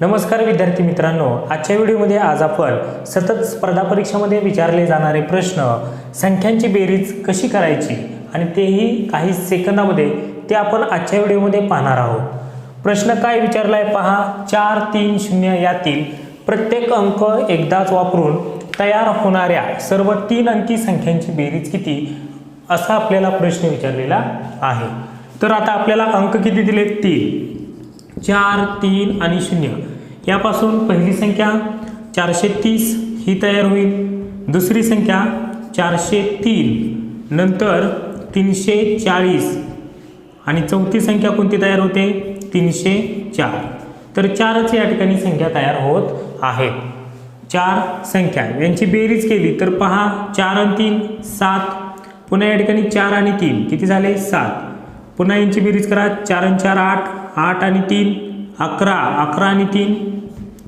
नमस्कार विद्यार्थी मित्रांनो आजच्या व्हिडिओमध्ये आज आपण सतत स्पर्धा परीक्षामध्ये विचारले जाणारे प्रश्न संख्यांची बेरीज कशी करायची आणि तेही काही सेकंदामध्ये ते आपण आजच्या व्हिडिओमध्ये पाहणार आहोत. प्रश्न काय विचारला आहे पहा. चार तीन शून्य यातील प्रत्येक अंक एकदाच वापरून तयार होणाऱ्या सर्व तीन अंकी संख्यांची बेरीज किती असा आपल्याला प्रश्न विचारलेला आहे. तर आता आपल्याला अंक किती दिले तीन. चार तीन आणि शून्य. यापासून पहिली संख्या चारशे तीस ही तयार होईल. दुसरी संख्या चारशे तीन. नंतर तीनशे चाळीस. आणि चौथी संख्या कोणती तयार होते? तीनशे चार. तर चारच या ठिकाणी संख्या तयार होत आहे. चार संख्या. यांची बेरीज केली तर पहा चार आणि तीन सात. पुन्हा या ठिकाणी चार आणि तीन. किती झाले? सात. पुन्हा यांची बेरीज करा. चार आणि चार आठ. आठ आणि तीन अकरा अकरा आणि तीन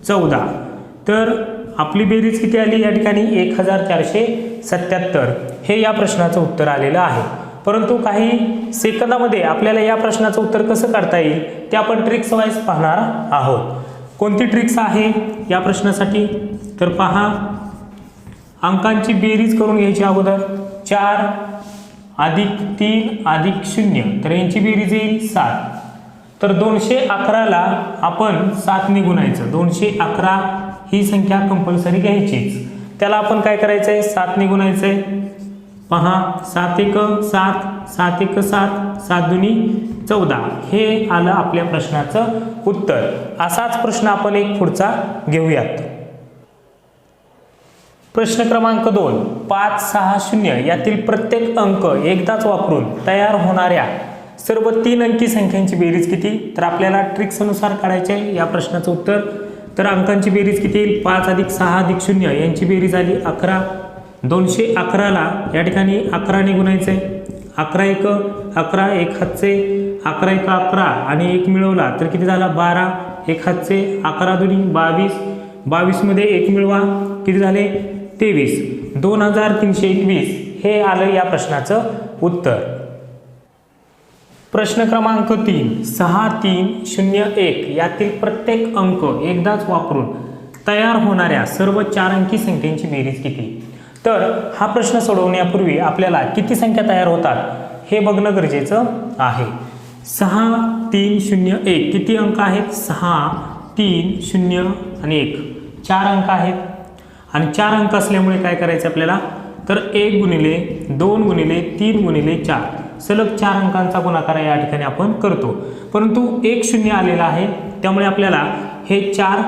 चौदा. तर आपली बेरीज किती आली? या ठिकाणी एक हजार चारशे सत्याहत्तर. हे या प्रश्नाचं उत्तर आलेलं आहे. परंतु काही सेकंदामध्ये आपल्याला या प्रश्नाचं उत्तर कसं काढता येईल? ते आपण ट्रिक्स वाईज पाहणार आहोत. कोणती ट्रिक्स आहे या प्रश्नासाठी? तर पहा. अंकांची बेरीज करून घ्यायची अगोदर. चार अधिक तीन अधिक शून्य. तर यांची बेरीज येईल सात. तर दोनशे अकराला आपण सातने गुणायचं दोनशे अकरा ही संख्या कंपल्सरी घ्यायचीच. त्याला आपण काय करायचं आहे सातने गुणायचं आहे पहा सात एक सात सात एक सात सात दुनी चौदा. हे आलं आपल्या प्रश्नाचं उत्तर. असाच प्रश्न आपण एक पुढचा घेऊयात. प्रश्न क्रमांक दोन. पाच सहा शून्य यातील प्रत्येक अंक एकदाच वापरून तयार होणाऱ्या सर्व तीन अंकी संख्यांची बेरीज किती? तर आपल्याला ट्रिक्सनुसार काढायचे आहे. या प्रश्नाचं उत्तर. तर अंकांची बेरीज किती? येईल पाच अधिक सहा अधिक शून्य. यांची बेरीज आली अकरा. दोनशे अकराला या ठिकाणी अकराने गुणायचं आहे अकरा एक अकरा एक हातचे अकरा एक अकरा आणि एक मिळवला तर किती झाला? बारा. एक हातचे अकरा दोन्ही बावीस. बावीसमध्ये एक मिळवा. किती झाले? तेवीस. दोन हजार तीनशे एकवीस. हे आलं या प्रश्नाचं उत्तर. प्रश्न क्रमांक तीन सहा तीन शून्य एक यातील प्रत्येक अंक एकदाच वापरून तयार होणाऱ्या सर्व चार अंकी संख्येची बेरीज किती? तर हा प्रश्न सोडवण्यापूर्वी आपल्याला किती संख्या तयार होतात हे बघणं गरजेचं आहे. सहा तीन शून्य एक किती अंक आहेत? सहा तीन शून्य आणि एक. चार अंक आहेत. आणि चार अंक असल्यामुळे काय करायचं आपल्याला? तर एक गुणिले दोन गुणिले तीन गुणिले चार. सलग चार अंकांचा गुणाकार या ठिकाणी आपण करतो. परंतु एक शून्य आलेला आहे त्यामुळे आपल्याला हे चार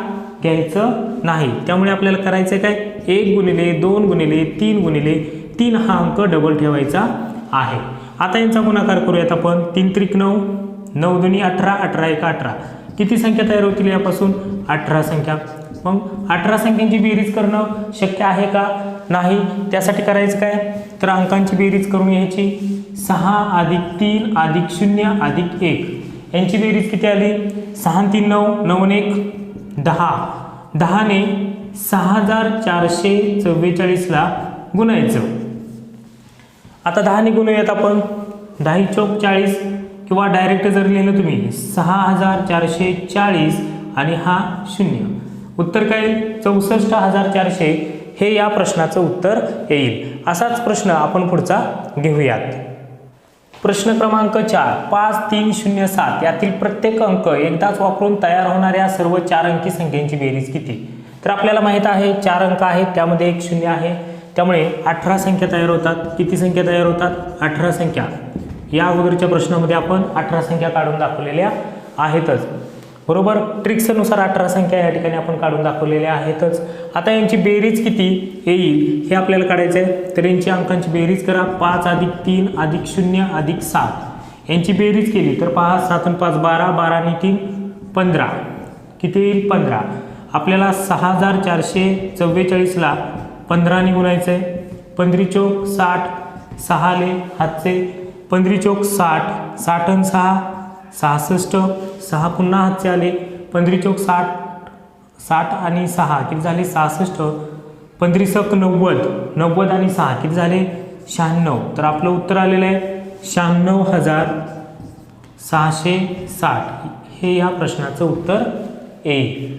घ्यायचं नाही. त्यामुळे आपल्याला करायचं काय? एक गुणिले दोन गुणिले तीन गुणिले तीन हा अंक डबल ठेवायचा आहे. आता यांचा गुणाकार करूयात आपण. तीन त्रिक नऊ नऊ दुनी अठरा अठरा एक अठरा. किती संख्या तयार होतील यापासून? अठरा संख्या. मग अठरा संख्यांची बेरीज करणं शक्य आहे का? नाही. त्यासाठी करायचं काय? तर अंकांची बेरीज करून घ्यायची. सहा अधिक तीन अधिक शून्य अधिक एक. यांची बेरीज किती आली? सहा तीन नऊ नऊ एक दहा. दहाने सहा हजार चारशे चव्वेचाळीसला गुणायचं. आता दहाने गुणूयात आपण. दहा चौक चाळीस किंवा डायरेक्ट जर लिहिलं तुम्ही सहा हजार चारशे चाळीस आणि हा शून्य. उत्तर काय? येईल चौसष्ट हजार चारशे. हे या प्रश्नाचं उत्तर येईल. असाच प्रश्न आपण पुढचा घेऊयात. प्रश्न क्रमांक चार पाच तीन शून्य सात यातील प्रत्येक अंक एकदाच वापरून तयार होणाऱ्या सर्व चार अंकी संख्येची बेरीज किती? तर आपल्याला माहीत आहे चार अंक आहेत त्यामध्ये एक शून्य आहे. त्यामुळे अठरा संख्या तयार होतात. किती संख्या तयार होतात? अठरा संख्या. या अगोदरच्या प्रश्नामध्ये आपण अठरा संख्या काढून दाखवलेल्या आहेतच. बरोबर? ट्रिक्सनुसार अठरा संख्या या ठिकाणी आपण काढून दाखवलेल्या आहेतच. आता यांची बेरीज किती येईल हे आपल्याला काढायचं आहे तर यांची अंकांची बेरीज करा. पाच अधिक तीन अधिक शून्य अधिक सात. यांची बेरीज केली तर पहा सात आणि पाच बारा बारा आणि तीन पंधरा. किती येईल? पंधरा. आपल्याला सहा हजार चारशे चव्वेचाळीसला पंधराने गुणायचं आहे पंधरी चौक साठ सहाले हातचे. पंधरी चौक साठ साठ आणि सहा सहासष्ट सहा पुन्हा हातचे आले. पंधरी चौक साठ साठ आणि सहा किती झाले? सहासष्ट. पंधरीसक नव्वद नव्वद आणि सहा किती झाले? शहाण्णव. तर आपलं उत्तर आलेलं आहे शहाण्णव हजार सहाशे साठ. हे या प्रश्नाचं उत्तर येईल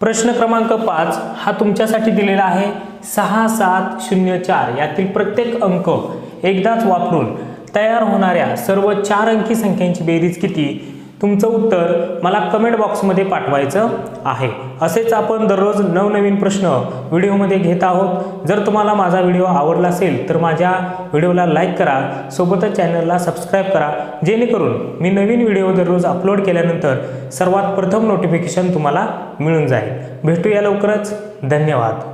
प्रश्न क्रमांक पाच हा तुमच्यासाठी दिलेला आहे. सहा सात शून्य चार. यातील प्रत्येक अंक एकदाच वापरून तयार होणाऱ्या सर्व चार अंकी संख्यांची बेरीज किती? तुमचं उत्तर मला कमेंट बॉक्समध्ये पाठवायचं आहे. असेच आपण दररोज नवनवीन प्रश्न व्हिडिओमध्ये घेत आहोत. जर तुम्हाला माझा व्हिडिओ आवडला असेल तर माझ्या व्हिडिओला लाईक करा. सोबतच चॅनलला सबस्क्राईब करा. जेणेकरून मी नवीन व्हिडिओ दररोज अपलोड केल्यानंतर सर्वात प्रथम नोटिफिकेशन तुम्हाला मिळून जाईल. भेटूया लवकरच. धन्यवाद.